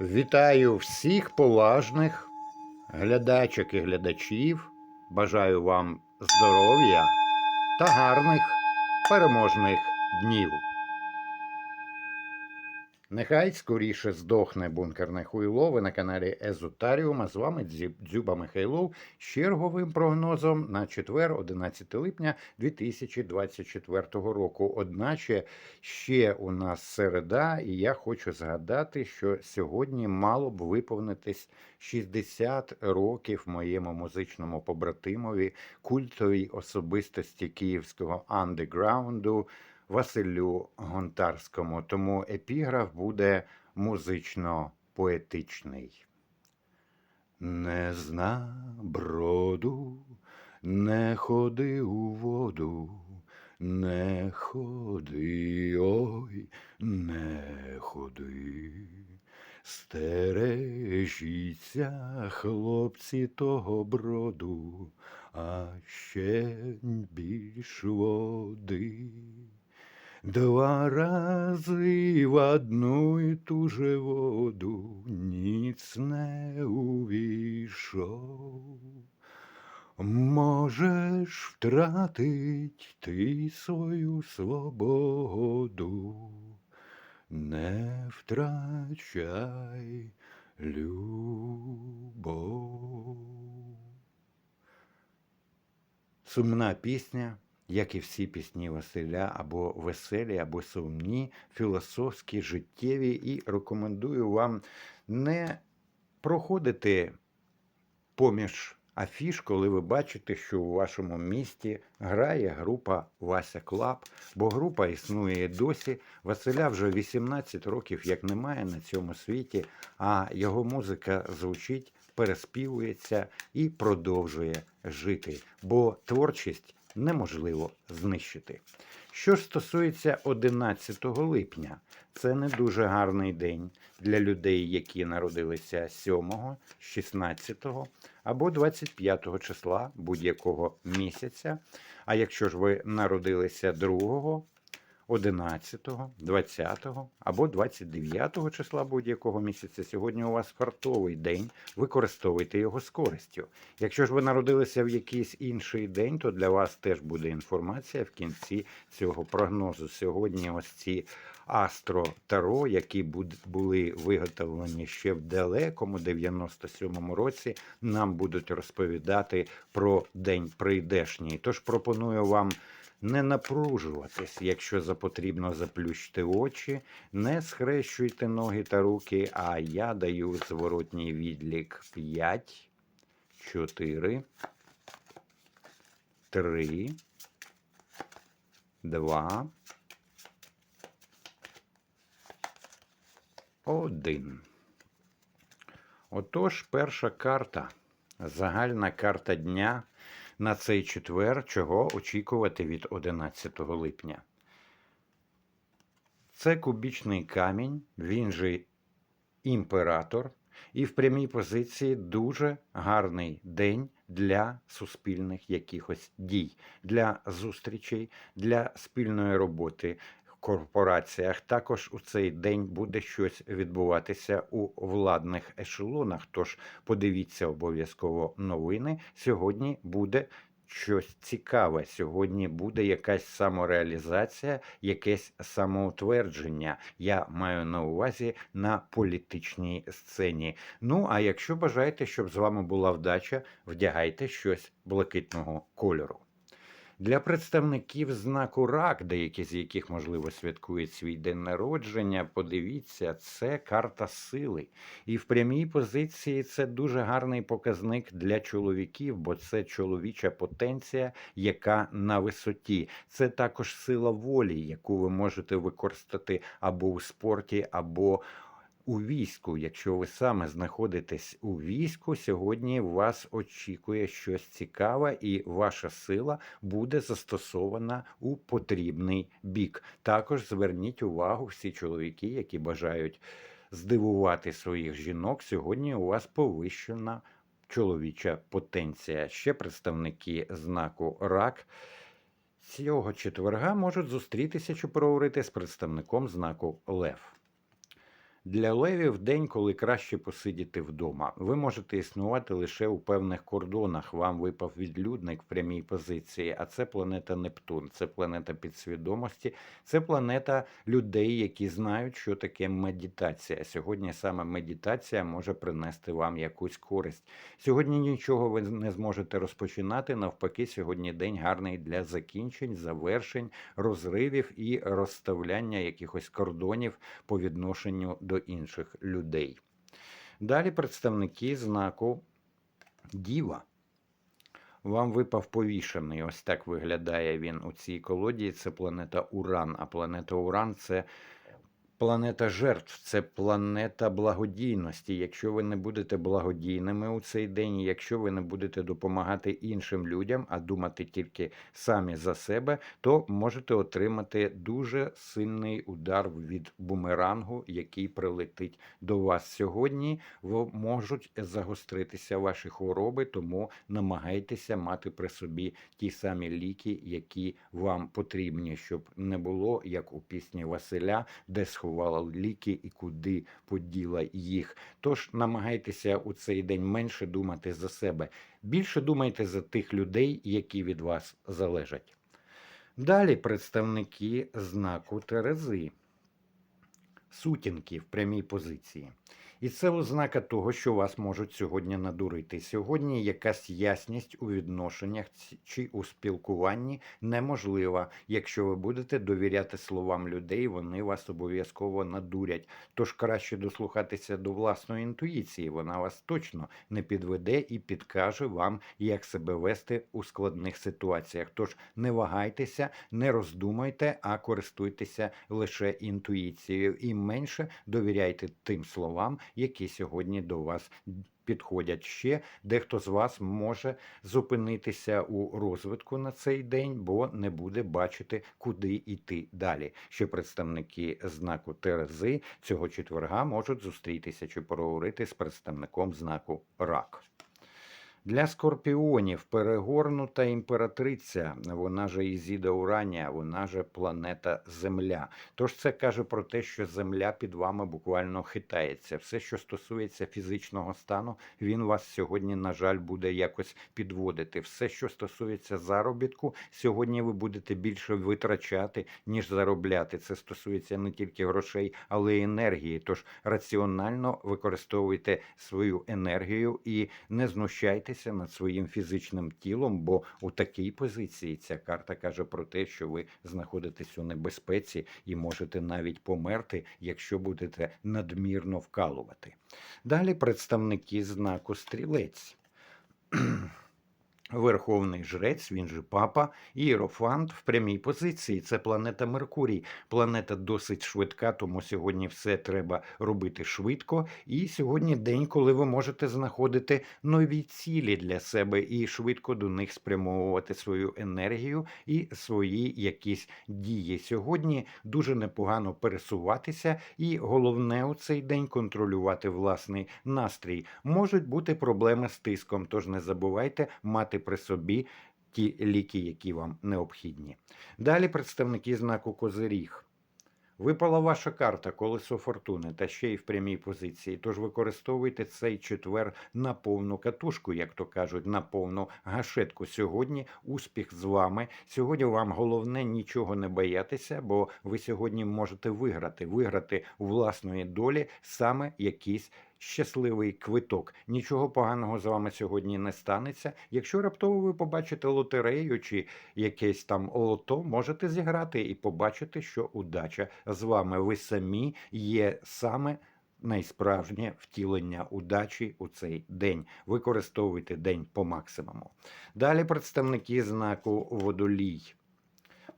Вітаю всіх поважних глядачок і глядачів. Бажаю вам здоров'я та гарних переможних днів. Нехай скоріше здохне бункерне хуйло. Ви на каналі Езотаріум, а з вами Дзю- Дзюба Михайлов з черговим прогнозом на четвер, 11 липня 2024 року. Одначе ще у нас середа, і я хочу згадати, що сьогодні мало б виповнитись 60 років моєму музичному побратимові, культовій особистості київського андеграунду Василю Гонтарському. Тому епіграф буде музично-поетичний. Не зна броду, не ходи у воду, не ходи, ой, не ходи. Стережіться, хлопці, того броду, а ще більш води. Два рази в одну і ту же воду ніц не увійшов. Можеш втратить ти свою свободу, не втрачай любов. Сумна пісня, як і всі пісні Василя, або веселі, або сумні, філософські, життєві, і рекомендую вам не проходити поміж афіш, коли ви бачите, що у вашому місті грає група Вася Клаб, бо група існує досі. Василя вже 18 років як немає на цьому світі, а його музика звучить, переспівується і продовжує жити, бо творчість неможливо знищити. Що ж стосується 11 липня, це не дуже гарний день для людей, які народилися 7, 16 або 25 числа будь-якого місяця. А якщо ж ви народилися 2, 11, 20 або 29 числа будь-якого місяця, сьогодні у вас фартовий день, використовуйте його з користю. Якщо ж ви народилися в якийсь інший день, то для вас теж буде інформація в кінці цього прогнозу. Сьогодні ось ці Астро Таро, які були виготовлені ще в далекому 97-му році, нам будуть розповідати про день прийдешній. Тож пропоную вам не напружуватись, якщо за потрібно заплющити очі, не схрещуйте ноги та руки, а я даю зворотній відлік 5, 4, 3, 2, 1. Отож, перша карта, загальна карта дня на цей четвер, чого очікувати від 11 липня. Це кубічний камінь, він же імператор, і в прямій позиції дуже гарний день для суспільних якихось дій, для зустрічей, для спільної роботи корпораціях. Також у цей день буде щось відбуватися у владних ешелонах. Тож подивіться обов'язково новини. Сьогодні буде щось цікаве. Сьогодні буде якась самореалізація, якесь самоутвердження. Я маю на увазі на політичній сцені. Ну а якщо бажаєте, щоб з вами була вдача, вдягайте щось блакитного кольору. Для представників знаку рак, деякі з яких, можливо, святкують свій день народження, подивіться, це карта сили. І в прямій позиції це дуже гарний показник для чоловіків, бо це чоловіча потенція, яка на висоті. Це також сила волі, яку ви можете використати або у спорті, або у війську. Якщо ви саме знаходитесь у війську, сьогодні вас очікує щось цікаве, і ваша сила буде застосована у потрібний бік. Також зверніть увагу всі чоловіки, які бажають здивувати своїх жінок. Сьогодні у вас повищена чоловіча потенція. Ще представники знаку рак. Цього четверга можуть зустрітися чи проговорити з представником знаку Лев. Для левів день, коли краще посидіти вдома. Ви можете існувати лише у певних кордонах. Вам випав відлюдник в прямій позиції, а це планета Нептун, це планета підсвідомості, це планета людей, які знають, що таке медитація. Сьогодні саме медитація може принести вам якусь користь. Сьогодні нічого ви не зможете розпочинати. Навпаки, сьогодні день гарний для закінчень, завершень, розривів і розставляння якихось кордонів по відношенню до інших людей. Далі представники знаку Діва. Вам випав повішений. Ось так виглядає він у цій колоді. Це планета Уран. А планета Уран це планета жертв, це планета благодійності. Якщо ви не будете благодійними у цей день, якщо ви не будете допомагати іншим людям, а думати тільки самі за себе, то можете отримати дуже сильний удар від бумерангу, який прилетить до вас сьогодні. В- можуть загостритися ваші хвороби, тому намагайтеся мати при собі ті самі ліки, які вам потрібні, щоб не було як у пісні Василя, де сховала ліки і куди поділа їх. Тож намагайтеся у цей день менше думати за себе, більше думайте за тих людей, які від вас залежать. Далі представники знаку Терези, сутінки в прямій позиції. І це ознака того, що вас можуть сьогодні надурити. Сьогодні якась ясність у відношеннях чи у спілкуванні неможлива. Якщо ви будете довіряти словам людей, вони вас обов'язково надурять. Тож краще дослухатися до власної інтуїції. Вона вас точно не підведе і підкаже вам, як себе вести у складних ситуаціях. Тож не вагайтеся, не роздумайте, а користуйтеся лише інтуїцією і менше довіряйте тим словам, які сьогодні до вас підходять ще. Дехто з вас може зупинитися у розвитку на цей день, бо не буде бачити, куди йти далі. Ще представники знаку Терези цього четверга можуть зустрітися чи поговорити з представником знаку Рак. Для скорпіонів перегорнута імператриця, вона же Ізіда Уранія, вона же планета Земля. Тож це каже про те, що Земля під вами буквально хитається. Все, що стосується фізичного стану, він вас сьогодні, на жаль, буде якось підводити. Все, що стосується заробітку, сьогодні ви будете більше витрачати, ніж заробляти. Це стосується не тільки грошей, але й енергії. Тож раціонально використовуйте свою енергію і не знущайтеся над своїм фізичним тілом, бо у такій позиції ця карта каже про те, що ви знаходитесь у небезпеці і можете навіть померти, якщо будете надмірно вкалувати. Далі представники знаку стрілець. Верховний жрець, він же папа, іерофант в прямій позиції. Це планета Меркурій. Планета досить швидка, тому сьогодні все треба робити швидко. І сьогодні день, коли ви можете знаходити нові цілі для себе і швидко до них спрямовувати свою енергію і свої якісь дії. Сьогодні дуже непогано пересуватися, і головне у цей день контролювати власний настрій. Можуть бути проблеми з тиском, тож не забувайте мати при собі ті ліки, які вам необхідні. Далі представники знаку Козиріг. Випала ваша карта колесо фортуни та ще й в прямій позиції. Тож використовуйте цей четвер на повну катушку, як то кажуть, на повну гашетку. Сьогодні успіх з вами. Сьогодні вам головне нічого не боятися, бо ви сьогодні можете виграти, виграти у власної долі саме якийсь щасливий квиток. Нічого поганого з вами сьогодні не станеться. Якщо раптово ви побачите лотерею чи якесь там лото, можете зіграти і побачити, що удача з вами. Ви самі є саме. Найсправжнє втілення удачі у цей день. Використовуйте день по максимуму. Далі представники знаку водолій.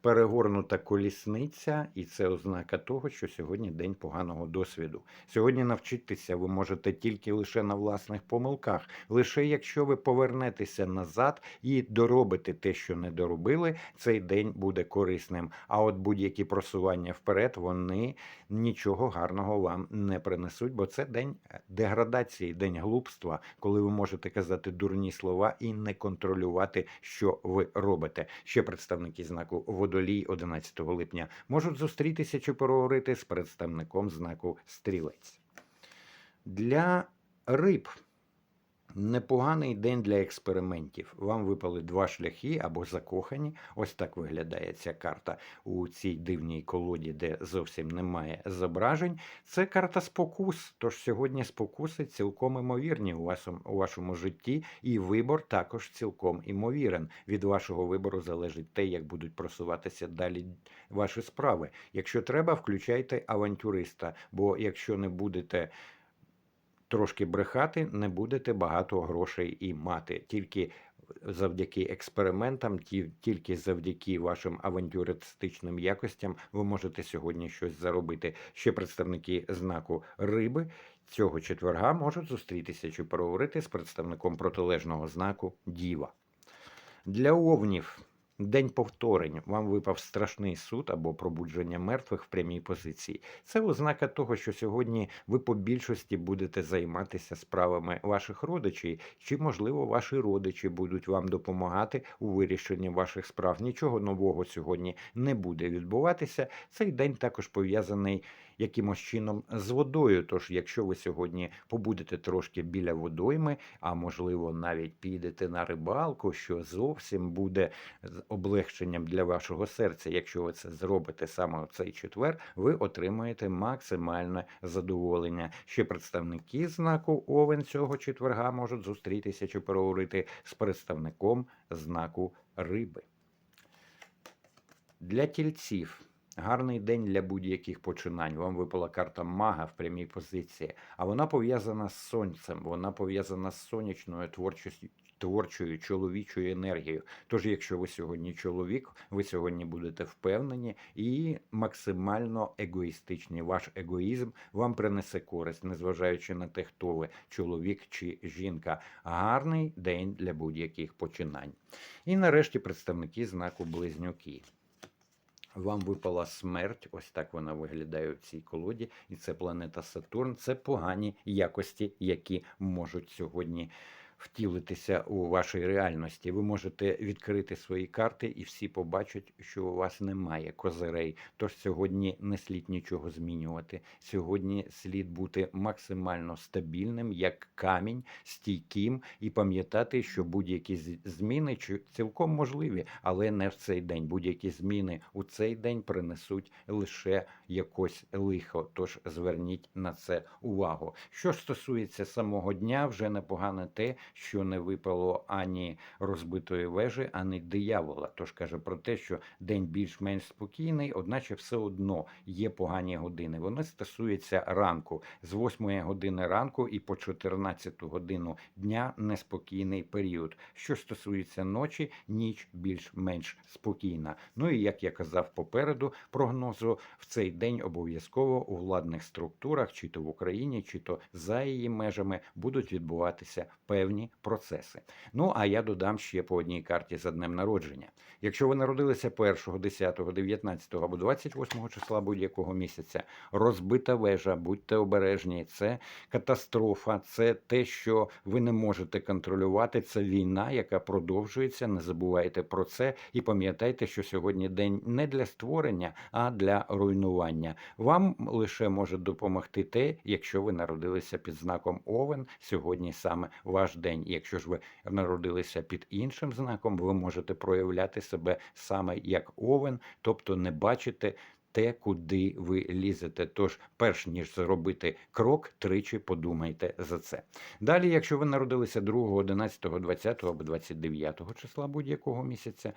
Перегорнута колісниця, і це ознака того, що сьогодні день поганого досвіду. Сьогодні навчитися ви можете тільки лише на власних помилках, лише якщо ви повернетеся назад і доробите те, що не доробили, цей день буде корисним. А от будь-які просування вперед, вони нічого гарного вам не принесуть, бо це день деградації, день глупства, коли ви можете казати дурні слова і не контролювати, що ви робите. Ще представники знаку водолій 11 липня можуть зустрітися чи поговорити з представником знаку стрілець. Для риб непоганий день для експериментів. Вам випали два шляхи або закохані. Ось так виглядає ця карта у цій дивній колоді, де зовсім немає зображень. Це карта спокус. Тож сьогодні спокуси цілком імовірні у вашому, у вашому житті, і вибор також цілком імовірен. Від вашого вибору залежить те, як будуть просуватися далі ваші справи. Якщо треба, включайте авантюриста, бо якщо не будете трошки брехати, не будете багато грошей і мати. Тільки завдяки експериментам, тільки завдяки вашим авантюристичним якостям ви можете сьогодні щось заробити. Ще представники знаку риби цього четверга можуть зустрітися чи переговорити з представником протилежного знаку Діва. Для овнів день повторень. Вам випав страшний суд або пробудження мертвих в прямій позиції. Це ознака того, що сьогодні ви по більшості будете займатися справами ваших родичів, чи, можливо, ваші родичі будуть вам допомагати у вирішенні ваших справ. Нічого нового сьогодні не буде відбуватися. Цей день також пов'язаний якимось чином з водою. Тож, якщо ви сьогодні побудете трошки біля водойми, а можливо навіть підете на рибалку, що зовсім буде облегченням для вашого серця. Якщо ви це зробите саме в цей четвер, ви отримаєте максимальне задоволення. Ще представники знаку Овен цього четверга можуть зустрітися чи переговорити з представником знаку риби. Для тільців. Гарний день для будь-яких починань. Вам випала карта мага в прямій позиції, а вона пов'язана з сонцем, вона пов'язана з сонячною творчістю. Творчою чоловічою енергією. Тож, якщо ви сьогодні чоловік, ви сьогодні будете впевнені і максимально егоїстичні. Ваш егоїзм вам принесе користь, незважаючи на те, хто ви чоловік чи жінка. Гарний день для будь-яких починань. І нарешті представники знаку близнюки. Вам випала смерть, ось так вона виглядає в цій колоді, і це планета Сатурн. Це погані якості, які можуть сьогодні втілитися у вашій реальності. Ви можете відкрити свої карти, і всі побачать, що у вас немає козирей. Тож сьогодні не слід нічого змінювати. Сьогодні слід бути максимально стабільним, як камінь, стійким, і пам'ятати, що будь-які зміни цілком можливі, але не в цей день. Будь-які зміни у цей день принесуть лише якось лихо. Тож зверніть на це увагу. Що стосується самого дня, вже непогане те, що не випало ані розбитої вежі, ані диявола. Тож каже про те, що день більш-менш спокійний, одначе все одно є погані години. Вони стосуються ранку з 8 години ранку і по 14 годину дня неспокійний період. Що стосується ночі, ніч більш-менш спокійна. Ну і як я казав попереду прогнозу, в цей день обов'язково у владних структурах, чи то в Україні, чи то за її межами, будуть відбуватися певні процеси. Ну а я додам ще по одній карті за днем народження. Якщо ви народилися 1, 10, 19 або 28 числа будь-якого місяця, розбита вежа, будьте обережні, це катастрофа, це те, що ви не можете контролювати. Це війна, яка продовжується. Не забувайте про це і пам'ятайте, що сьогодні день не для створення, а для руйнування. Вам лише може допомогти те, якщо ви народилися під знаком Овен. Сьогодні саме ваш день. Якщо ж ви народилися під іншим знаком, ви можете проявляти себе саме як Овен, тобто не бачите. Те, куди ви лізете. Тож, перш ніж зробити крок, тричі подумайте за це. Далі, якщо ви народилися 2, 11, 20 або 29 числа будь-якого місяця,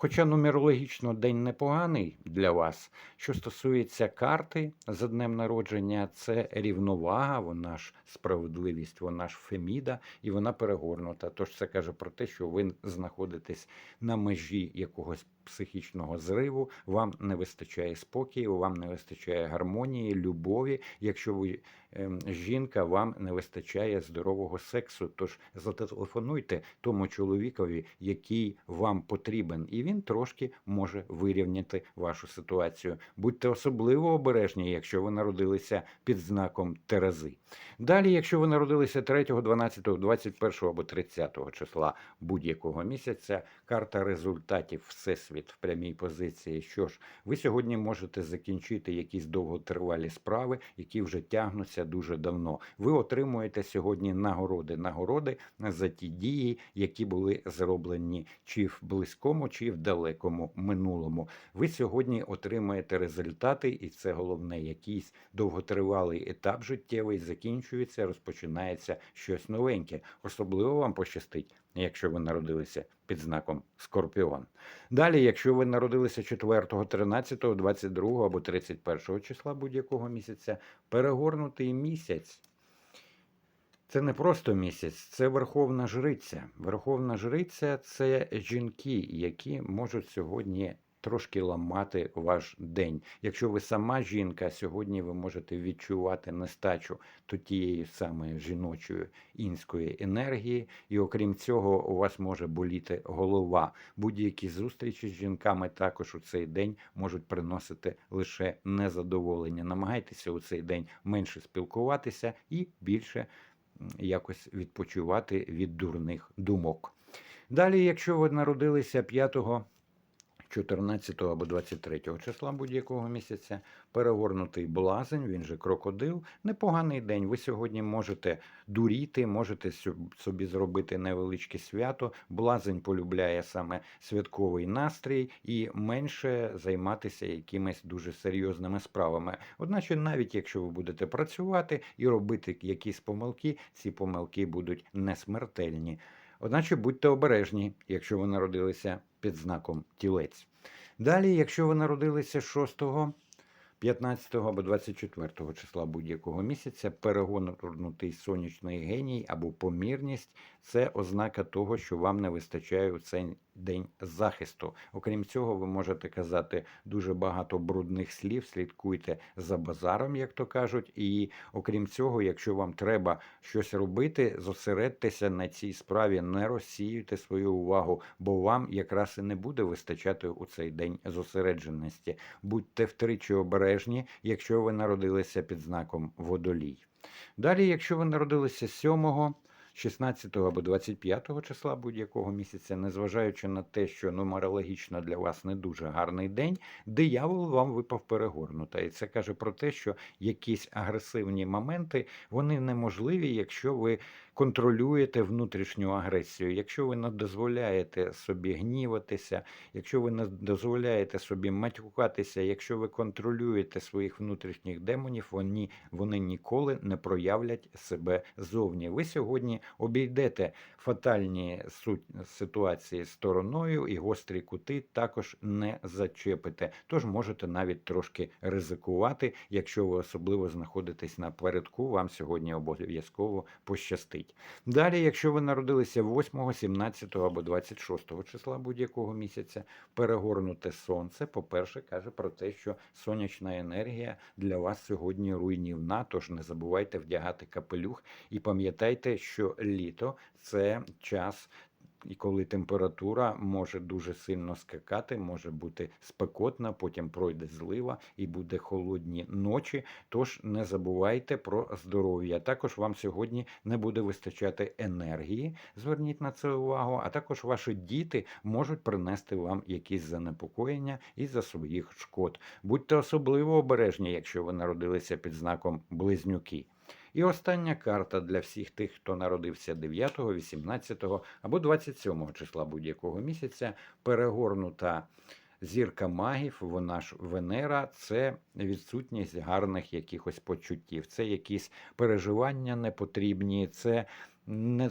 хоча нумерологічно день непоганий для вас, що стосується карти за днем народження, це рівновага, вона ж справедливість, вона ж феміда, і вона перегорнута. Тож це каже про те, що ви знаходитесь на межі якогось психічного зриву, вам не вистачає спокою, вам не вистачає гармонії, любові. Якщо ви ем, жінка, вам не вистачає здорового сексу. Тож зателефонуйте тому чоловікові, який вам потрібен, і він трошки може вирівняти вашу ситуацію. Будьте особливо обережні, якщо ви народилися під знаком Терези. Далі, якщо ви народилися 3, 12, 21 або 30 числа будь-якого місяця, карта результатів Всесвіт в прямій позиції. Що ж, ви сьогодні можете закінчити якісь довготривалі справи, які вже тягнуться дуже давно. Ви отримуєте сьогодні нагороди, нагороди за ті дії, які були зроблені чи в близькому, чи в далекому минулому. Ви сьогодні отримаєте результати, і це головне, якийсь довготривалий етап життєвий закінчується, розпочинається щось новеньке. Особливо вам пощастить, якщо ви народилися під знаком Скорпіон. Далі, якщо ви народилися 4, 13, 22 або 31 числа будь-якого місяця, перегорнутий місяць. Це не просто місяць, це верховна жриця. Верховна жриця це жінки, які можуть сьогодні трошки ламати ваш день. Якщо ви сама жінка, сьогодні ви можете відчувати нестачу то тієї самої жіночої інської енергії, і окрім цього, у вас може боліти голова. Будь-які зустрічі з жінками також у цей день можуть приносити лише незадоволення. Намагайтеся у цей день менше спілкуватися і більше якось відпочивати від дурних думок. Далі, якщо ви народилися 5 14 або 23 числа будь-якого місяця, перегорнутий блазень, він же крокодил. Непоганий день. Ви сьогодні можете дуріти, можете собі зробити невеличке свято. Блазень полюбляє саме святковий настрій і менше займатися якимись дуже серйозними справами. Одначе, навіть якщо ви будете працювати і робити якісь помилки, ці помилки будуть не смертельні. Одначе будьте обережні, якщо ви народилися під знаком тілець. Далі, якщо ви народилися 6, 15 або 24 числа будь-якого місяця, перегорнутий сонячний геній або помірність це ознака того, що вам не вистачає у цей день захисту. Окрім цього, ви можете казати дуже багато брудних слів, слідкуйте за базаром, як то кажуть. І окрім цього, якщо вам треба щось робити, зосередьтеся на цій справі, не розсіюйте свою увагу, бо вам якраз і не буде вистачати у цей день зосередженості. Будьте втричі обережні, якщо ви народилися під знаком водолій. Далі, якщо ви народилися 7, 16 або 25 числа будь-якого місяця, незважаючи на те, що нумерологічно для вас не дуже гарний день, диявол вам випав перегорнута. І це каже про те, що якісь агресивні моменти вони неможливі, якщо ви контролюєте внутрішню агресію, якщо ви не дозволяєте собі гніватися, якщо ви не дозволяєте собі матюкатися, якщо ви контролюєте своїх внутрішніх демонів, вони, вони ніколи не проявлять себе зовні. Ви сьогодні обійдете фатальні суть- ситуації стороною і гострі кути також не зачепите. Тож можете навіть трошки ризикувати, якщо ви особливо знаходитесь на передку, вам сьогодні обов'язково пощастить. Далі, якщо ви народилися 8, 17 або 26 числа будь-якого місяця, перегорнуте сонце, по-перше, каже про те, що сонячна енергія для вас сьогодні руйнівна, тож не забувайте вдягати капелюх і пам'ятайте, що літо це час. І коли температура може дуже сильно скакати, може бути спекотна, потім пройде злива і буде холодні ночі. Тож не забувайте про здоров'я. Також вам сьогодні не буде вистачати енергії. Зверніть на це увагу. А також ваші діти можуть принести вам якісь занепокоєння із-за своїх шкод. Будьте особливо обережні, якщо ви народилися під знаком близнюки. І остання карта для всіх тих, хто народився 9, 18 або 27 числа будь-якого місяця, перегорнута зірка магів, вона ж Венера, це відсутність гарних якихось почуттів, це якісь переживання непотрібні, це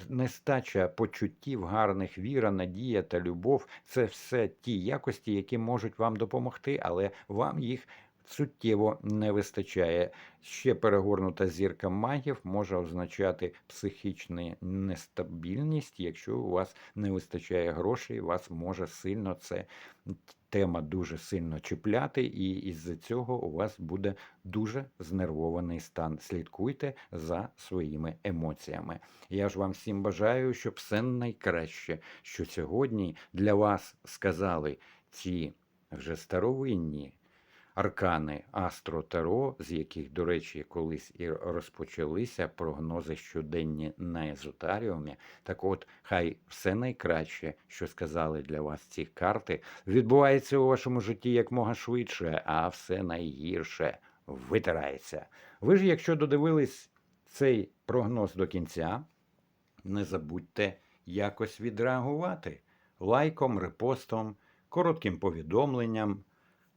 нестача почуттів, гарних віра, надія та любов. Це все ті якості, які можуть вам допомогти, але вам їх суттєво не вистачає. Ще перегорнута зірка магів може означати психічну нестабільність. Якщо у вас не вистачає грошей, вас може сильно це тема дуже сильно чіпляти, і із-за цього у вас буде дуже знервований стан. Слідкуйте за своїми емоціями. Я ж вам всім бажаю, щоб все найкраще, що сьогодні для вас сказали ці вже старовинні аркани Астро Таро, з яких, до речі, колись і розпочалися прогнози щоденні на езотаріумі. Так от, хай все найкраще, що сказали для вас ці карти, відбувається у вашому житті якмога швидше, а все найгірше витирається. Ви ж, якщо додивились цей прогноз до кінця, не забудьте якось відреагувати лайком, репостом, коротким повідомленням.